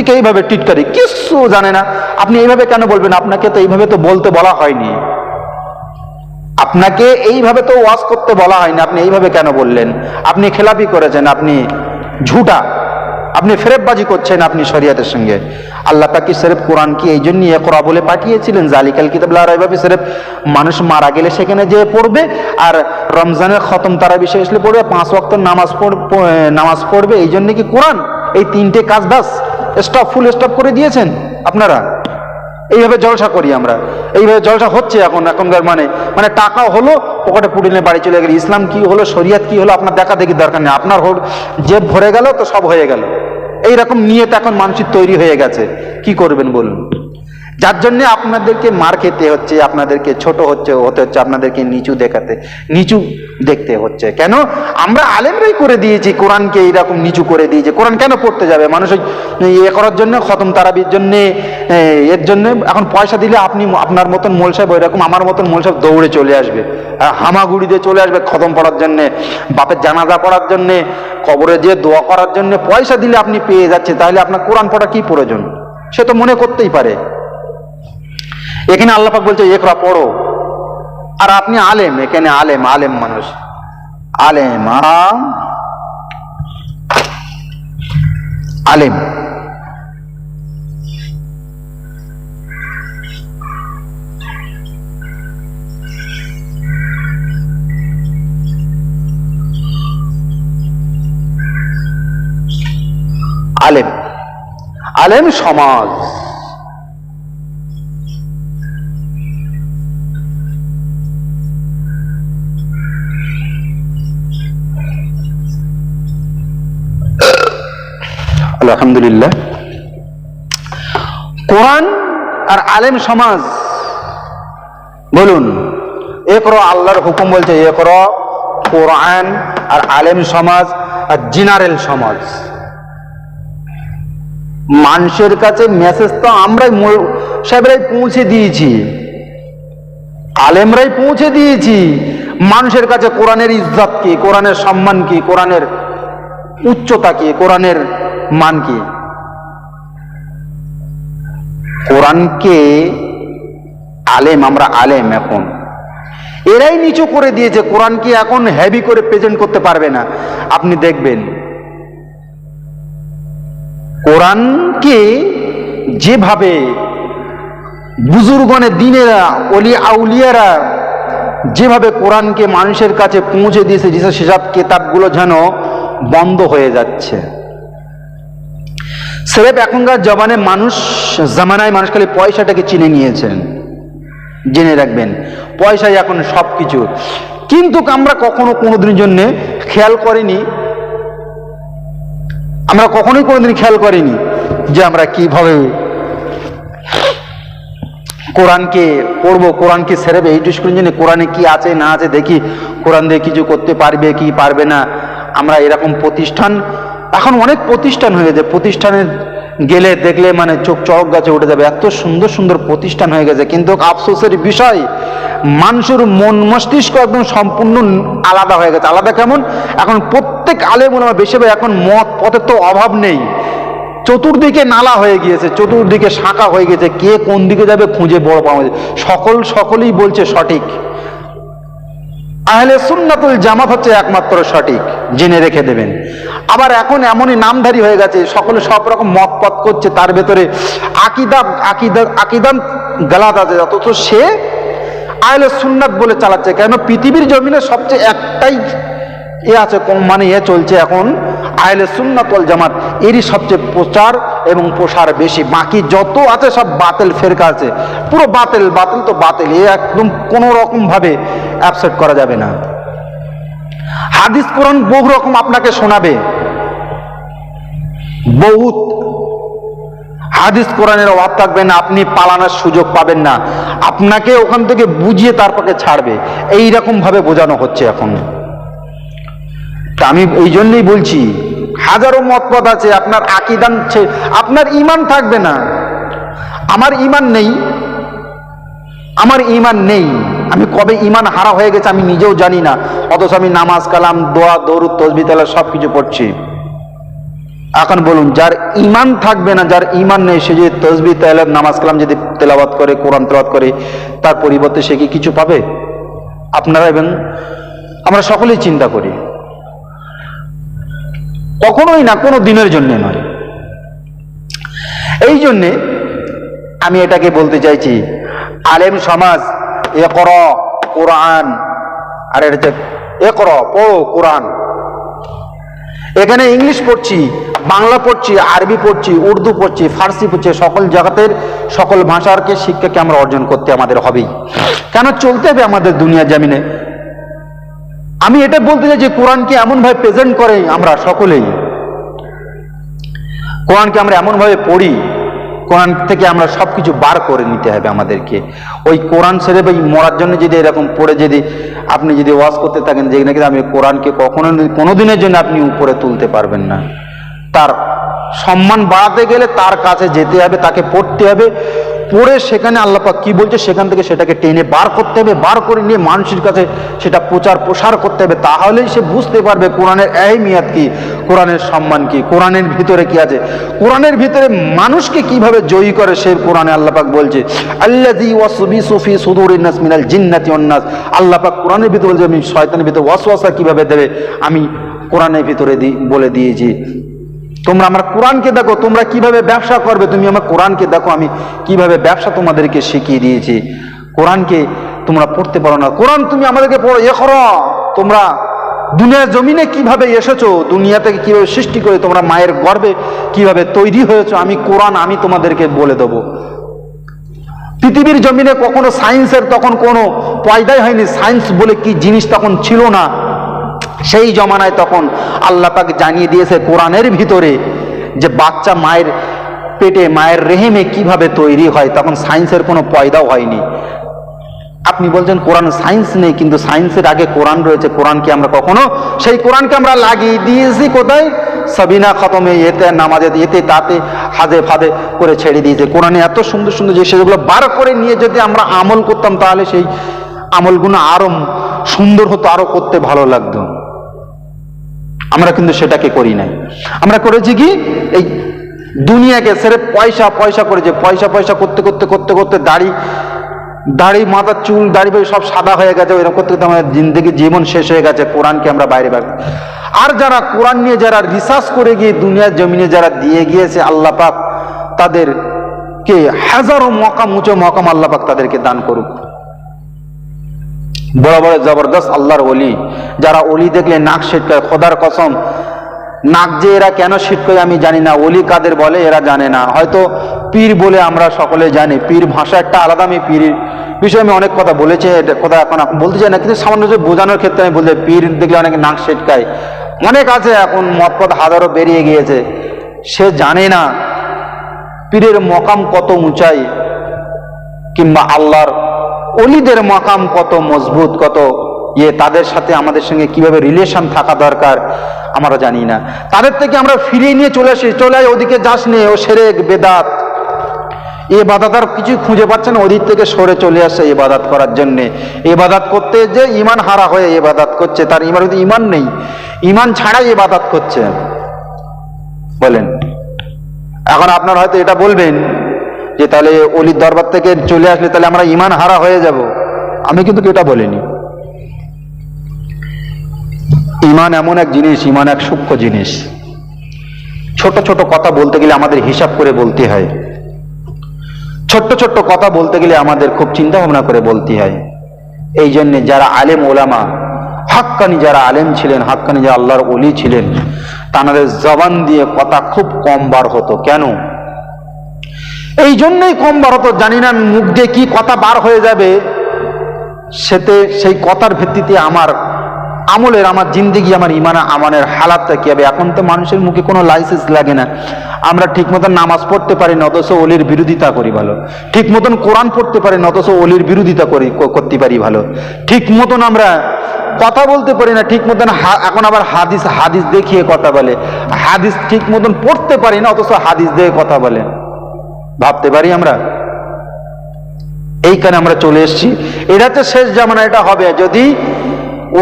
ঠিক এইভাবে টিটকারি? কিচ্ছু জানে না। আপনি এইভাবে কেন বলবেন? আপনাকে তো এইভাবে তো বলতে বলা হয়নি। আপনাকে এইভাবে তো ওয়াজ করতে বলা হয়নি। আপনি এইভাবে কেন বললেন? আপনি খেলাপি করেছেন, আপনি ঝুটা, আপনি ফেরেববাজি করছেন আপনি শরিয়াতের সঙ্গে। আল্লাহ পাকি সেরেফ কোরআন কি এই জন্য একরা বলে পাঠিয়েছিলেন? জালিকাল কিতাবুল্লাহ রাইভাবে সেরেফ মানুষ মারা গেলে সেখানে যেয়ে পড়বে আর রমজানের খতম তারা বিষয় আসলে পড়বে। পাঁচ ওয়াক্ত নামাজ নামাজ পড়বে। এই জন্য কি কোরআন? এই তিনটে কাজ বাস স্টপ ফুল স্টপ করে দিয়েছেন আপনারা? এইভাবে জলসা করি আমরা। এইভাবে জলসা হচ্ছে এখন, এখনকার মানে। মানে টাকা হলো, পকেটে পুড়ে নিয়ে বাড়ি চলে গেলে। ইসলাম কি হলো, শরিয়াত কি হলো, আপনার দেখা দেখি দরকার নেই। আপনার হোক জেব ভরে গেল, তো সব হয়ে গেল। এইরকম নিয়ে তো এখন মানুষের তৈরি হয়ে গেছে। কি করবেন বলুন? যার জন্য আপনাদেরকে মার খেতে হচ্ছে, আপনাদেরকে ছোট হচ্ছে, হতে হচ্ছে, আপনাদেরকে নিচু দেখাতে, নিচু দেখতে হচ্ছে। কেন? আমরা আলেমরাই করে দিয়েছি, কোরআনকে এইরকম নিচু করে দিয়েছে। কোরআন কেন পড়তে যাবে? মানুষ ইয়ে করার জন্য, খতম তারাবির জন্য এর জন্য এখন পয়সা দিলে আপনি আপনার মতন মোল সাহেব ওই রকম আমার মতন মোল সাহেব দৌড়ে চলে আসবে। হামাগুড়ি দিয়ে চলে আসবে খতম পড়ার জন্যে, বাপের জানাজা পড়ার জন্যে, কবরে যে দোয়া করার জন্য পয়সা দিলে আপনি পেয়ে যাচ্ছেন, তাহলে আপনার কোরআন পড়া কি প্রয়োজন? সে তো মনে করতেই পারে। এখানে আল্লাপাক বলছে একরা পড়ো। আর আপনি আলেম, এখানে আলেম আলেম মানুষ। আলেম, আম, আলেম। আলেম। আলেম সমাজ। আলহামদুলিল্লাহ। কোরআন আর আলেম সমাজ, বলুন এ করো আল্লাহর হুকুম বলছে এ করো কোরআন আর আলেম সমাজ আর জিনারেল সমাজ। মানুষের কাছে মেসেজ তো আমরাই সাহেবরাই পৌঁছে দিয়েছি। আলেমরাই পৌঁছে দিয়েছি। মানুষের কাছে কোরআনের ইজ্জত কি, কোরআনের সম্মান কি, কোরআনের উচ্চতা কি? কোরআনের মান কি? কোরআনকে আলেম, আমরা আলেম এখন। এরাই নিচু করে দিয়েছে, কোরআনকে এখন হেভি করে প্রেজেন্ট করতে পারবে না। আপনি দেখবেন, কোরআনকে যেভাবে বুজুর্গনে দিনেরা অলি আউলিয়ারা যেভাবে কোরআনকে মানুষের কাছে পৌঁছে দিয়েছে যে সেসব কেতাবগুলো যেন বন্ধ হয়ে যাচ্ছে। সেরেপ এখনকার জবানে মানুষ, জামানায় মানুষ খালি পয়সাটাকে চিনে নিয়েছেন। জেনে রাখবেন, পয়সাই এখন সব কিছু কিন্তু আমরা কখনো কোনোদিনের জন্যে খেয়াল করিনি, আমরা কখনোই কোনোদিন খেয়াল করিনি যে আমরা কীভাবে কোরআনকে পড়ব, কোরআনকে সেরেবে এই ডিসকুলের জন্য কোরআনে কি আছে না আছে দেখি, কোরআন দিয়ে কিছু করতে পারবে কি পারবে না আমরা এরকম প্রতিষ্ঠান, এখন অনেক প্রতিষ্ঠান হয়ে গেছে। প্রতিষ্ঠানে গেলে দেখলে মানে চোখ চড়ক গাছে উঠে যাবে। এত সুন্দর সুন্দর প্রতিষ্ঠান হয়ে গেছে। কিন্তু আফসোসের বিষয়, মানুষের মন মস্তিষ্ক একদম সম্পূর্ণ আলাদা হয়ে গেছে। আলাদা কেমন? এখন প্রত্যেক আলেম ওলামা বেশি ভাই এখন মত পথের তো অভাব নেই। চতুর্দিকে নালা হয়ে গিয়েছে, চতুর্দিকে শাখা হয়ে গেছে। কে কোন দিকে যাবে খুঁজে বড় পাওয়া যায়। সকল, সকলেই বলছে সঠিক। আহলে সুন্নাতুল জামাত হচ্ছে একমাত্র সঠিক, জেনে রেখে দেবেন। আবার এখন এমনই নামধারী হয়ে গেছে, সকলে সব রকম মত পথ করছে, তার ভেতরে আকিদা আকিদা, আকিদান গালাত আছে, অথচ সে আহলে সুন্নাত বলে চালাচ্ছে। কেন? পৃথিবীর জমিনে সবচেয়ে একটাই এ আছে মানে এ চলছে এখন আহলে সুন্নাতল জামাত, এরই সবচেয়ে প্রচার এবং প্রসার বেশি। বাকি যত আছে সব বাতিল, ফেরকা আছে। পুরো বাতিল বাতিল তো বাতিল। এ একদম কোনো রকম ভাবে অ্যাবসেট করা যাবে না। হাদিস কোরআন বহু রকম আপনাকে শোনাবে। বহুত। হাদিস কোরআনের অভাব থাকবে না, আপনি পালানোর সুযোগ পাবেন না। আপনাকে ওখান থেকে বুঝিয়ে তারপরে ছাড়বে। এই ভাবে বোঝানো হচ্ছে এখন। তা আমি এই জন্যই বলছি হাজারো মতপথ আছে, আপনার আকিদান আপনার ইমান থাকবে না। আমার ইমান নেই। আমার ইমান নেই। আমি কবে ইমান হারা হয়ে গেছে আমি নিজেও জানি না। অথচ আমি নামাজ, কালাম, দোয়া দৌড় তসবি তালা সব কিছু পড়ছি। এখন বলুন, যার ইমান থাকবে না, যার ইমান নেই, সে যদি তসবি তেলাত নামাজ, কালাম যদি তেলাবাত করে, কোরআন তেলাবাত করে, তার পরিবর্তে সে কি কিছু পাবে? আপনারা এবং আমরা সকলেই চিন্তা করি। কখনোই না, কোনো দিনের জন্য নয়। এই জন্যে আমি এটাকে বলতে চাইছি, আলেম সমাজ এ কর কোরআন, আর এটা হচ্ছে এ কর পড়ো কোরআন। এখানে ইংলিশ পড়ছি, বাংলা পড়ছি, আরবি পড়ছি, উর্দু পড়ছি, ফার্সি পড়ছি, সকল জগতের, সকল ভাষারকে শিক্ষাকে আমরা অর্জন করতে আমাদের হবেই। কেন চলতে হবে আমাদের দুনিয়া জামিনে? আমি এটা বলতে চাই যে কোরআনকে এমনভাবে প্রেজেন্ট করে আমরা সকলেই। কোরআনকে আমরা এমনভাবে পড়ি, কোরআন থেকে আমরা সব কিছু বার করে নিতে হবে আমাদেরকে। ওই কোরআন সেরে ওই মরার জন্য যদি এরকম পড়ে যদি আপনি যদি ওয়াজ করতে থাকেন, যে নাকি আমি কোরআনকে কখনো কোনো দিনের জন্য আপনি উপরে তুলতে পারবেন না। তার সম্মান বাড়াতে গেলে তার কাছে যেতে হবে, তাকে পড়তে হবে। পড়ে সেখানে আল্লাপাক কি বলছে? সেখান থেকে সেটাকে টেনে বার করতে হবে, বার করে নিয়ে মানুষের কাছে সেটা প্রচার প্রসার করতে হবে। তাহলেই সে বুঝতে পারবে কোরআনের এহমিয়াত কি, কোরআনের সম্মান কি, কোরআনের ভিতরে কি আছে। কোরআনের ভিতরে মানুষকে কীভাবে জয়ী করে সে কোরআনে আল্লাপাক বলছে সুফি মিনাল জিন্নাতি অন্নাস আল্লাপাক কোরআনের ভিতরে বলছে, আমি শয়তানের ভিতরে ওয়াসওয়াসা কীভাবে দেবে? আমি কোরআনের ভিতরে বলে দিয়েছি। তোমরা আমার কোরআনকে দেখো, তোমরা কীভাবে ব্যবসা করবে? তুমি আমার কোরআনকে দেখো, আমি কীভাবে ব্যবসা তোমাদেরকে শিখিয়ে দিয়েছি। কোরআনকে তোমরা পড়তে পারো না। কোরআন তুমি আমাদেরকে পড়ো, এ করো। তোমরা দুনিয়ার জমিনে কীভাবে এসেছ, দুনিয়া থেকে কীভাবে সৃষ্টি করে তোমরা মায়ের গর্বে কীভাবে তৈরি হয়েছো, আমি কোরআন আমি তোমাদেরকে বলে দেবো। পৃথিবীর জমিনে কখনো সায়েন্সের তখন কোনো পয়দাই হয়নি। সায়েন্স বলে কি জিনিস তখন ছিল না। সেই জমানায় তখন আল্লাহ পাক জানিয়ে দিয়েছে কোরআনের ভিতরে যে বাচ্চা মায়ের পেটে, মায়ের রেহেমে কীভাবে তৈরি হয়, তখন সায়েন্সের কোনো পয়দাও হয়নি। আপনি বলছেন কোরআন সায়েন্স নেই, কিন্তু সায়েন্সের আগে কোরআন রয়েছে কোরআনকে আমরা কখনো? সেই কোরআনকে আমরা লাগিয়ে দিয়েছি কোথায়? সাবিনা খতমে, এতে নামাজে, এতে তাতে হাজে ফাদে করে ছেড়ে দিয়েছে। কোরআনে এত সুন্দর সুন্দর যে সেগুলো বার করে নিয়ে যদি আমরা আমল করতাম, তাহলে সেই আমলগুলো আরও সুন্দর হতো, আরও করতে ভালো লাগতো। আমরা কিন্তু সেটাকে করি নাই। আমরা করেছি কি? এই দুনিয়াকে সেরে পয়সা পয়সা করেছে পয়সা পয়সা করতে করতে করতে করতে দাড়ি দাড়ি, মাথার চুল, দাড়ি বাড়ি সব সাদা হয়ে গেছে ওইরকম করতে করতে আমাদের জিন্দগি জীবন শেষ হয়ে গেছে, কোরআনকে আমরা বাইরে বাইরে আর যারা কোরআন নিয়ে যারা রিসার্চ করে গিয়ে দুনিয়ার জমিনে যারা দিয়ে গিয়েছে, আল্লাহ পাক তাদেরকে হাজারো মকাম, উঁচু মকাম আল্লাহ পাক তাদেরকে দান করুক। বড় বড় জবরদস্ত আল্লাহর অলি যারা অলি দেখলে নাক ছিটকায় খোদার কসম, নাক যে এরা কেন ছিটকায় আমি জানি না অলি কাদের বলে এরা জানে না। হয়তো পীর বলে আমরা সকলে জানি, পীর ভাষা একটা আলাদা আমি পীর। বিষয়ে আমি অনেক কথা বলেছি, এটা কথা এখন বলতে চাই না, কিন্তু সামান্য যে বোঝানোর ক্ষেত্রে আমি বলতে পীর দেখলে অনেকে নাক ছিটকায় অনেক আছে এখন মতপথ হাজারো বেরিয়ে গিয়েছে, সে জানে না পীরের মকাম কত উঁচাই, কিংবা আল্লাহর অলিদের মকাম কত মজবুত, কত ইয়ে তাদের সাথে আমাদের সঙ্গে কীভাবে রিলেশন থাকা দরকার, আমরা জানি না। তাদের থেকে আমরা ফিরিয়ে নিয়ে চলে আসি, চলে আয়, ওদিকে যাস নে, ও সেরেক, বেদাত। এ বাদাত আর কিছু খুঁজে পাচ্ছে না, ওদিক থেকে সরে চলে আসে এ বাদাত করার জন্যে। এ বাদাত করতে যে ইমান হারা হয়ে এ বাদাত করছে, তার ইমান যদি ইমান নেই, ইমান ছাড়াই এ বাদাত করছে। বলেন। এখন আপনার হয়তো এটা বলবেন যে তাহলে অলির দরবার থেকে চলে আসলে তাহলে আমরা ইমান হারা হয়ে যাব। আমি কিন্তু এটা বলিনি। ইমান এমন এক জিনিস ইমান এক সূক্ষ্ম জিনিস। ছোট ছোট কথা বলতে গেলে আমাদের হিসাব করে বলতে হয়। ছোট্ট ছোট্ট কথা বলতে গেলে আমাদের খুব চিন্তা ভাবনা করে বলতে হয়। এই জন্যে যারা আলেম ওলামা, হাক্কানি যারা আলেম ছিলেন, হাক্কানি যারা আল্লাহর অলি ছিলেন, তাদের জবান দিয়ে কথা খুব কম বার হতো। কেন? এই জন্যই কম বার হতো জানি না মুখ দিয়ে কি কথা বার হয়ে যাবে। সেতে সেই কথার ভিত্তিতে আমার আমলের, আমার জিন্দিগি, আমার ইমানা আমানের হালাতটা কি হবে এখন তো মানুষের মুখে কোনো লাইসেন্স লাগে না। আমরা ঠিক মতন নামাজ পড়তে পারি না, অথচ অলির বিরোধিতা করি ভালো। ঠিক মতন কোরআন পড়তে পারি না, অথচ অলির বিরোধিতা করি করতে পারি ভালো। ঠিক মতন আমরা কথা বলতে পারি না ঠিক মতন এখন আবার হাদিস হাদিস দেখিয়ে কথা বলে। হাদিস ঠিক মতন পড়তে পারি না, অথচ হাদিস দিয়ে কথা বলে। ভাবতে পারি আমরা? এইখানে আমরা চলে এসছি। এটা তো শেষ জামানা, এটা হবে। যদি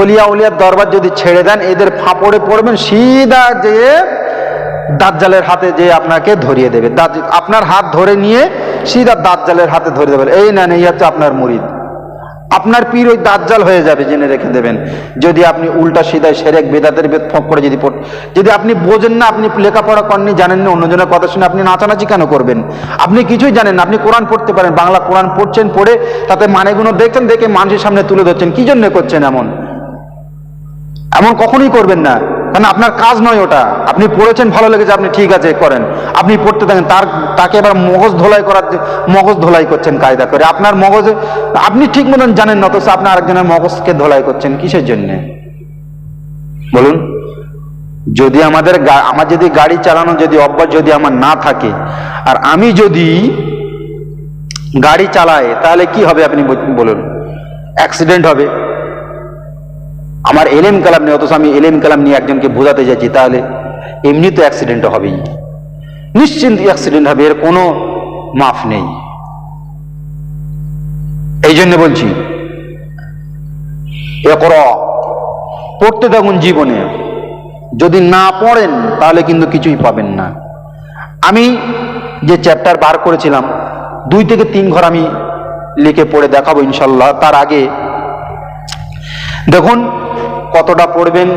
ওলিয়া ওলিয়ার দরবার যদি ছেড়ে দেন, এদের ফাঁপড়ে পড়বেন, সিধা যে দাজ্জালের হাতে যে আপনাকে ধরিয়ে দেবে। আপনার হাত ধরে নিয়ে সিধা দাজ্জালের হাতে ধরে দেবে এই না এই হচ্ছে আপনার মুরিদ। আপনার পীর ওই দাজ্জাল হয়ে যাবে, জেনে রেখে দেবেন। যদি আপনি উল্টা সিধায় সেরেক বেদাতের বেদ ফক করে যদি পড়- যদি আপনি বোঝেন না, আপনি লেখাপড়া করেননি, জানেন না, অন্যজনের কথা শুনে আপনি নাচানাচি কেন করবেন? আপনি কিছুই জানেন না, আপনি কোরআন পড়তে পারেন, বাংলা কোরআন পড়ছেন, পড়ে তাতে মানেগুলো দেখছেন, দেখে মানুষের সামনে তুলে ধরছেন, কি জন্য করছেন এমন? এমন কখনোই করবেন না। কারণ আপনার কাজ নয় ওটা। আপনি পড়েছেন, ভালো লেগেছে, আপনি ঠিক আছে, করেন। আপনি পড়তে থাকেন, তার, তাকে এবার মগজ ধোলাই করার মগজ ধোলাই করছেন, কায়দা করে। আপনার মগজে, আপনি ঠিক মতন জানেন না, অথচ আপনি আরেকজনের মগজকে ধোলাই করছেন, কিসের জন্যে? বলুন। যদি আমাদের আমার যদি গাড়ি চালানো, যদি অভ্যাস যদি আমার না থাকে, আর আমি যদি গাড়ি চালাই, তাহলে কি হবে আপনি বল- বলুন? অ্যাক্সিডেন্ট হবে। আমার এলেম কালাম নেই, অথচ আমি এলেম কালাম নিয়ে একজনকে বোঝাতে যাচ্ছি, তাহলে এমনি তো অ্যাক্সিডেন্ট হবেই। নিশ্চিন্ত অ্যাক্সিডেন্ট হবে, এর কোনো মাফ নেই। এই জন্য বলছি পড়তে থাকুন জীবনে। যদি না পড়েন, তাহলে কিন্তু কিছুই পাবেন না। আমি যে চ্যাপ্টার বার করেছিলাম, দুই থেকে তিন ঘর আমি লিখে পড়ে দেখাবো ইনশাল্লাহ তার আগে দেখুন কতটা পড়বেন?